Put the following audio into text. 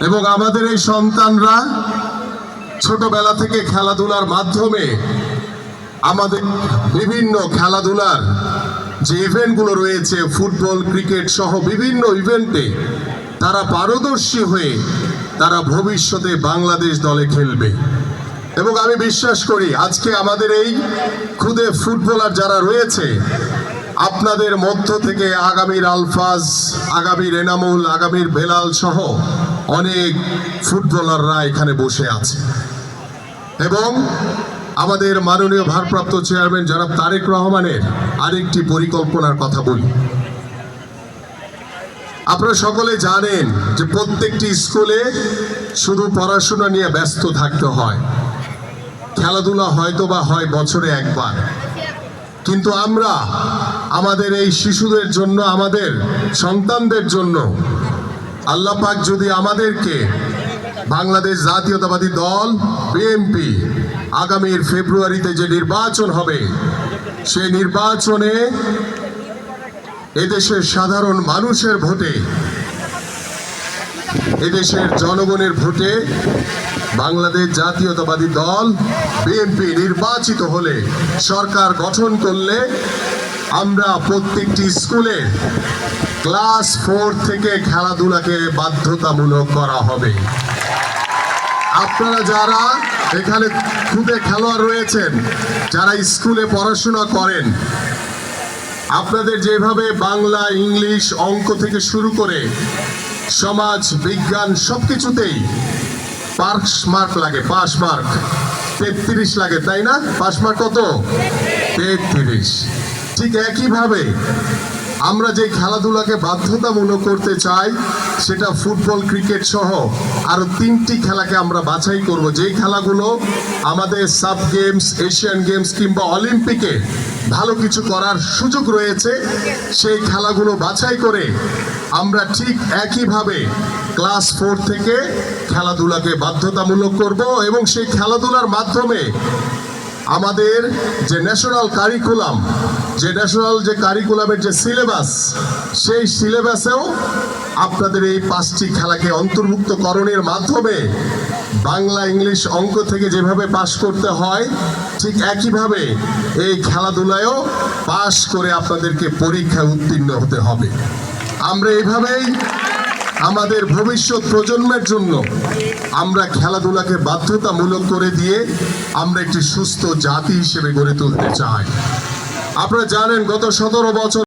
এবং আমাদের এই সন্তানরা ছোটবেলা থেকে খেলাধুলার মাধ্যমে আমাদের বিভিন্ন খেলাধুলার যে ইভেন্টগুলো রয়েছে, ফুটবল, ক্রিকেট সহ বিভিন্ন ইভেন্টে তারা পারদর্শী হয়ে তারা ভবিষ্যতে বাংলাদেশ দলে খেলবে। এবং আমি বিশ্বাস করি আজকে আমাদের এই খুদে ফুটবলার যারা রয়েছে, আপনাদের মধ্য থেকে আগামীর আলফাজ, আগামীর এনামুল, আগামীর বেলাল সহ অনেক ফুটবলাররা এখানে বসে আছে। এবং আমাদের মাননীয় ভারপ্রাপ্ত চেয়ারম্যান জনাব তারেক রহমানের আরেকটি পরিকল্পনার কথা বলি। আপনারা সকলে জানেন যে প্রত্যেকটি স্কুলে শুধু পড়াশোনা নিয়ে ব্যস্ত থাকতে হয়। খেলাধুলা হয়তো বা হয় বছরে একবার। কিন্তু আমরা আমাদের এই শিশুদের জন্য, আমাদের সন্তানদের জন্য আল্লাহ পাক যদি আমাদেরকে বাংলাদেশ জাতীয়তাবাদী দল বিএনপি আগামীর ফেব্রুয়ারিতে যে নির্বাচন হবে সেই নির্বাচনে এদেশের সাধারণ মানুষের ভোটে, এদেশের জনগণের ভোটে বাংলাদেশ জাতীয়তাবাদী দল বিএনপি নির্বাচিত হলে সরকার গঠন করলে আমরা প্রত্যেকটি স্কুলে ক্লাস ফোর থেকে খেলাধুলাকে বাধ্যতামূলক করা হবে। আপনারা যারা এখানে খুদে খেলোয়াড় রয়েছেন, যারা স্কুলে পড়াশোনা করেন, আপনাদের যেভাবে বাংলা, ইংলিশ অঙ্ক থেকে শুরু করে সমাজ, বিজ্ঞান সব কিছুতেই পাস মার্ক লাগে পাস মার্ক। তেত্রিশ লাগে, তাই না? পাস মার্ক কত? তেত্রিশ। ঠিক একইভাবে আমরা যে খেলাধুলাকে বাধ্যতামূলক করতে চাই, সেটা ফুটবল, ক্রিকেট সহ আরও তিনটি খেলাকে আমরা বাছাই করব। যেই খেলাগুলো আমাদের সাব গেমস, এশিয়ান গেমস কিংবা অলিম্পিকে ভালো কিছু করার সুযোগ রয়েছে, সেই খেলাগুলো বাছাই করে আমরা ঠিক একইভাবে ক্লাস ফোর থেকে খেলাধুলাকে বাধ্যতামূলক করব এবং সেই খেলাধুলার মাধ্যমে আমাদের যে ন্যাশনাল কারিকুলাম যে ন্যাশনাল যে কারিকুলামের যে সিলেবাস সেই সিলেবাসেও আপনাদের এই পাঁচটি খেলাকে অন্তর্ভুক্তকরণের মাধ্যমে বাংলা ইংলিশ অঙ্ক থেকে যেভাবে পাশ করতে হয়, ঠিক একইভাবে এই খেলাধুলায়ও পাশ করে আপনাদেরকে পরীক্ষায় উত্তীর্ণ হতে হবে। আমরা এইভাবেই আমাদের ভবিষ্যৎ প্রজন্মের জন্য আমরা খেলাধুলাকে বাধ্যতামূলক করে দিয়ে আমরা একটি সুস্থ জাতি হিসেবে গড়ে তুলতে চাই। আপনারা জানেন, গত সতেরো বছর